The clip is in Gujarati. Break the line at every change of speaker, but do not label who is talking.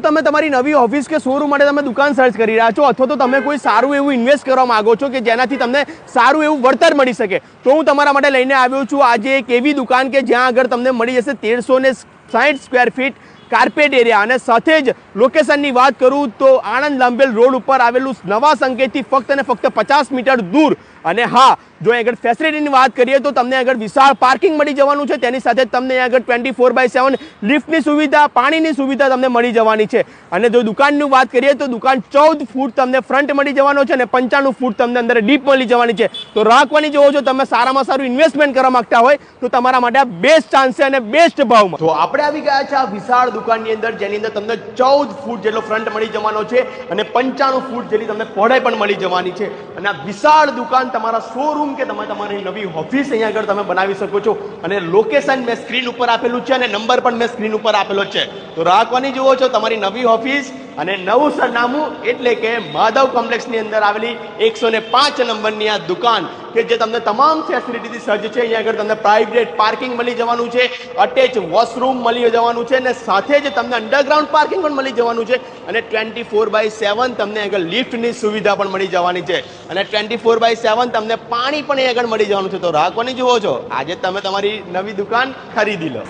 તમે તમારી નવી ઓફિસ કે શોરૂમ માટે તમે દુકાન સર્ચ કરી રહ્યા છો, અથવા તો તમે કોઈ સારું એવું ઇન્વેસ્ટ કરવા માંગો છો કે જેનાથી તમને સારું એવું વળતર મળી શકે. તો હું તમારા માટે લઈને આવ્યો છું. આજે એક એવી દુકાન કે જ્યાં આગળ તમને મળી જશે તેરસો ને સાઠ સ્ક્વેર ફીટ કાર્પેટ એરિયા અને સાથે જ લોકેશનની વાત કરું તો આણંદ લાંબેલ રોડ ઉપર આવેલું નવા સંકેતથી ફક્ત અને ફક્ત પચાસ મીટર દૂર. અને હા જો આગળ ફેસિલિટીની વાત કરીએ તો તમને આગળ વિશાળ પાર્કિંગ મળી જવાનું છે. તેની સાથે તમને આગળ ટ્વેન્ટી ફોર બાય સેવન લિફ્ટની સુવિધા, પાણીની સુવિધા તમને મળી જવાની છે. અને જો દુકાનની વાત કરીએ તો દુકાન ચૌદ ફૂટ તમને ફ્રન્ટ મળી જવાનો છે અને પંચાણું ફૂટ તમને અંદર ડીપ મળી જવાની છે. તો રાખવાની જોવો છો તમે સારામાં સારું ઇન્વેસ્ટમેન્ટ કરવા માંગતા હોય, તો તમારા માટે બેસ્ટ ચાન્સ છે અને બેસ્ટ ભાવમાં. તો આપણે આવી ગયા છે આ વિશાળ દુકાનની અંદર, જેની અંદર તમને ચૌદ ફૂટ જેટલો ફ્રન્ટ મળી જવાનો છે અને પંચાણું ફૂટ જેટલી તમને પહોળાઈ પણ મળી જવાની છે. અને આ વિશાળ દુકાન તમારા શોરૂમ કે તમે તમારી નવી ઓફિસ અહીંયા આગળ તમે બનાવી શકો છો. અને લોકેશન મેં સ્ક્રીન ઉપર આપેલું છે અને નંબર પણ મેં સ્ક્રીન ઉપર આપેલો છે. તો રાખવાની જુઓ છો, તમારી નવી ઓફિસ અને નવું સરનામું એટલે કે માધવ કોમ્પ્લેક્સની અંદર આવેલી એકસો ને પાંચ નંબરની આ દુકાન કે જે તમને તમામ ફેસિલિટીથી સજ્જ છે. અહીંયા આગળ તમને પ્રાઇવેટ પાર્કિંગ મળી જવાનું છે અટેચ વોશરૂમ મળી જવાનું છે અને સાથે જ તમને અંડરગ્રાઉન્ડ પાર્કિંગ પણ મળી જવાનું છે અને ટ્વેન્ટી ફોર બાય સેવન તમને આગળ લિફ્ટની સુવિધા પણ મળી જવાની છે અને ટ્વેન્ટી ફોર બાય સેવન તમને પાણી પણ અહીં આગળ મળી જવાનું છે. તો રાખવાની જુઓ છો, આજે તમે તમારી નવી દુકાન ખરીદી લો.